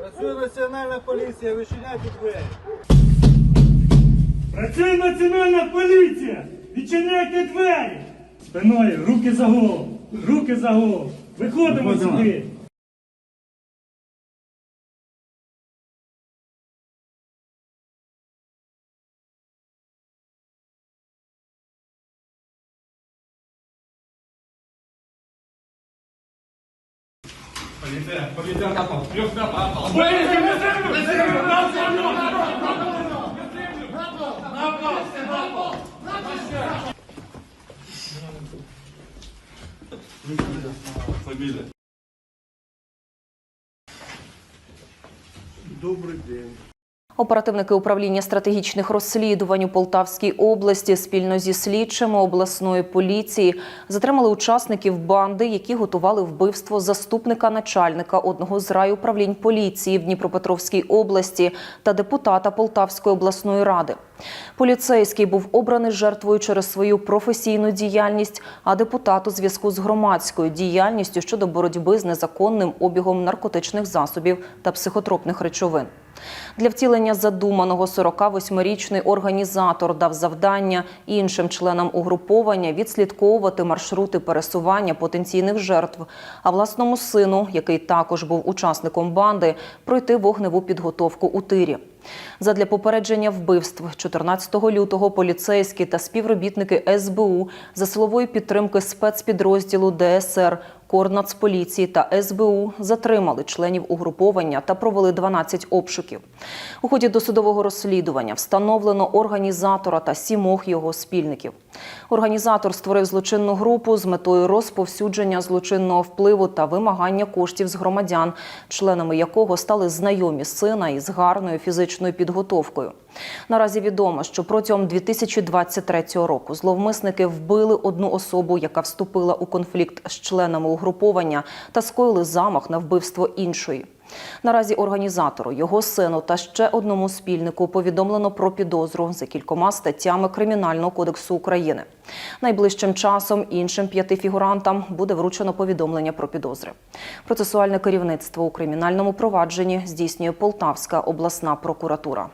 Працює національна поліція, вичиняйте двері. Працює національна поліція! Відчиняйте двері! Спиною, руки за голову! Руки за голову! Виходимо сюди! Добрый день. Оперативники управління стратегічних розслідувань у Полтавській області спільно зі слідчими обласної поліції затримали учасників банди, які готували вбивство заступника начальника одного з райуправлінь поліції в Дніпропетровській області та депутата Полтавської обласної ради. Поліцейський був обраний жертвою через свою професійну діяльність, а депутат у зв'язку з громадською діяльністю щодо боротьби з незаконним обігом наркотичних засобів та психотропних речовин. Для втілення задуманого 48-річний організатор дав завдання іншим членам угруповання відслідковувати маршрути пересування потенційних жертв, а власному сину, який також був учасником банди, пройти вогневу підготовку у тирі. Задля попередження вбивств 14 лютого поліцейські та співробітники СБУ за силової підтримки спецпідрозділу ДСР Корнацполіції та СБУ затримали членів угруповання та провели 12 обшуків. У ході досудового розслідування встановлено організатора та сімох його спільників. Організатор створив злочинну групу з метою розповсюдження злочинного впливу та вимагання коштів з громадян, членами якого стали знайомі сина із гарною фізичною підготовкою. Наразі відомо, що протягом 2023 року зловмисники вбили одну особу, яка вступила у конфлікт з членами угруповання та скоїли замах на вбивство іншої. Наразі організатору, його сину та ще одному спільнику повідомлено про підозру за кількома статтями Кримінального кодексу України. Найближчим часом іншим п'яти фігурантам буде вручено повідомлення про підозри. Процесуальне керівництво у кримінальному провадженні здійснює Полтавська обласна прокуратура.